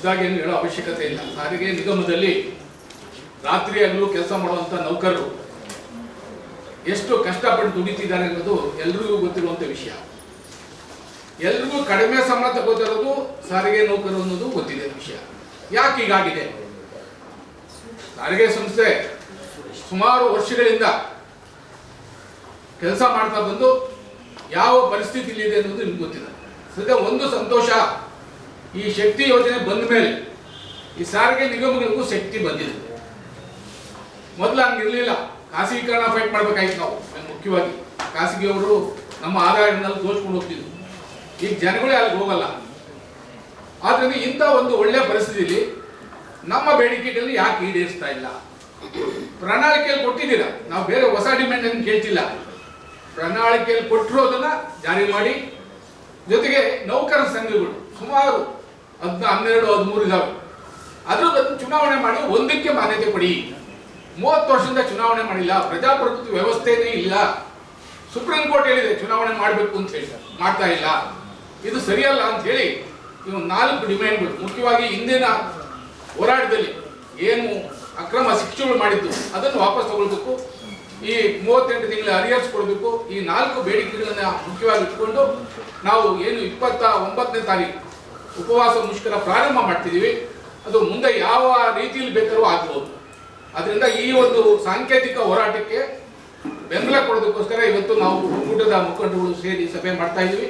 ಹೊಸದಾಗಿ ಏನು ಹೇಳೋ ಅವಶ್ಯಕತೆ ಇಲ್ಲ. ಸಾರಿಗೆ ನಿಗಮದಲ್ಲಿ ರಾತ್ರಿ ಕೆಲಸ ಮಾಡುವಂಥ ನೌಕರರು ಎಷ್ಟು ಕಷ್ಟಪಟ್ಟು ದುಡಿತಿದ್ದಾರೆ ಅನ್ನೋದು ಎಲ್ರಿಗೂ ಗೊತ್ತಿರುವಂಥ ವಿಷಯ. ಎಲ್ರಿಗೂ ಕಡಿಮೆ ಸಂಬಳ ತಗೋತಿರೋದು ಸಾರಿಗೆ ನೌಕರರು ಅನ್ನೋದು ಗೊತ್ತಿದೆ ವಿಷಯ. ಯಾಕೆ ಹೀಗಾಗಿದೆ? ಸಾರಿಗೆ ಸಂಸ್ಥೆ ಸುಮಾರು ವರ್ಷಗಳಿಂದ ಕೆಲಸ ಮಾಡ್ತಾ ಬಂದು ಯಾವ ಪರಿಸ್ಥಿತಿಲಿ ಇದೆ ಅನ್ನೋದು ನಿಮ್ಗೆ ಗೊತ್ತಿದೆ ಸದ್ಯ ಒಂದು ಸಂತೋಷ ಈ ಶಕ್ತಿ ಯೋಜನೆ ಬಂದ ಮೇಲೆ ಈ ಸಾರಿಗೆ ನಿಗಮಗಳಿಗೂ ಶಕ್ತಿ ಬಂದಿದೆ. ಮೊದಲು ಹಂಗಿರ್ಲಿಲ್ಲ ಖಾಸಗೀಕರಣ ಫೈಟ್ ಮಾಡ್ಬೇಕಾಯ್ತು ನಾವು ಮುಖ್ಯವಾಗಿ. ಖಾಸಗಿಯವರು ನಮ್ಮ ಆದಾಯದಲ್ಲಿ ದೋಚ್ಕೊಂಡು ಹೋಗ್ತಿದ್ರು. ಈಗ ಜನಗಳೇ ಅಲ್ಲಿಗೆ ಹೋಗಲ್ಲ. ಆದ್ರಿಂದ ಇಂಥ ಒಂದು ಒಳ್ಳೆಯ ಪರಿಸ್ಥಿತಿಯಲ್ಲಿ ನಮ್ಮ ಬೇಡಿಕೆಗಳಲ್ಲಿ ಯಾಕೆ ಈಡೇರಿಸ್ತಾ ಇಲ್ಲ? ಪ್ರಣಾಳಿಕೆಯಲ್ಲಿ ಕೊಟ್ಟಿದ್ದೀರಾ? ನಾವು ಬೇರೆ ಹೊಸ ಡಿಮ್ಯಾಂಡ್ ಅನ್ನು ಕೇಳ್ತಿಲ್ಲ. ಪ್ರಣಾಳಿಕೆಯಲ್ಲಿ ಕೊಟ್ಟಿರೋದನ್ನ ಜಾರಿ ಮಾಡಿ. ಜೊತೆಗೆ ನೌಕರ ಸಂಘಗಳು ಸುಮಾರು ಹದ್ನ ಹನ್ನೆರಡು, ಹದಿಮೂರು ಇದಾವೆ. ಅದ್ರ ಅದನ್ನು ಚುನಾವಣೆ ಮಾಡಿ ಒಂದಕ್ಕೆ ಮಾನ್ಯತೆ ಕೊಡಿ. ಮೂವತ್ತು ವರ್ಷದಿಂದ ಚುನಾವಣೆ ಮಾಡಿಲ್ಲ, ಪ್ರಜಾಪ್ರಭುತ್ವ ವ್ಯವಸ್ಥೆನೇ ಇಲ್ಲ. ಸುಪ್ರೀಂ ಕೋರ್ಟ್ ಹೇಳಿದೆ, ಚುನಾವಣೆ ಮಾಡಬೇಕು ಅಂತ ಹೇಳಿ. ಮಾಡ್ತಾ ಇಲ್ಲ. ಇದು ಸರಿಯಲ್ಲ ಅಂತ ಹೇಳಿ ಇವು ನಾಲ್ಕು ಡಿಮ್ಯಾಂಡ್ಗಳು ಮುಖ್ಯವಾಗಿ ಹಿಂದಿನ ಹೋರಾಟದಲ್ಲಿ ಏನು ಅಕ್ರಮ ಶಿಕ್ಷೆಗಳು ಮಾಡಿದ್ದು, ಅದನ್ನು ವಾಪಸ್ ತಗೊಳ್ಬೇಕು. ಈ ಮೂವತ್ತೆಂಟು ತಿಂಗಳ ಅರಿಯರ್ಸ್ ಕೊಡಬೇಕು. ಈ ನಾಲ್ಕು ಬೇಡಿಕೆಗಳನ್ನು ಮುಖ್ಯವಾಗಿ ಇಟ್ಕೊಂಡು ನಾವು ಏನು ಇಪ್ಪತ್ತ ಒಂಬತ್ತನೇ ತಾರೀಕು ಉಪವಾಸ ಮುಷ್ಕರ ಪ್ರಾರಂಭ ಮಾಡ್ತಿದ್ದೀವಿ. ಅದು ಮುಂದೆ ಯಾವ ರೀತಿಯಲ್ಲಿ ಬೇಕಾದರೂ ಆಗ್ಬೋದು. ಅದರಿಂದ ಈ ಒಂದು ಸಾಂಕೇತಿಕ ಹೋರಾಟಕ್ಕೆ ಬೆಂಬಲ ಕೊಡೋದಕ್ಕೋಸ್ಕರ ಇವತ್ತು ನಾವು ಊಟದ ಮುಖಂಡರುಗಳು ಸೇರಿ ಸಭೆ ಮಾಡ್ತಾ ಇದ್ದೀವಿ.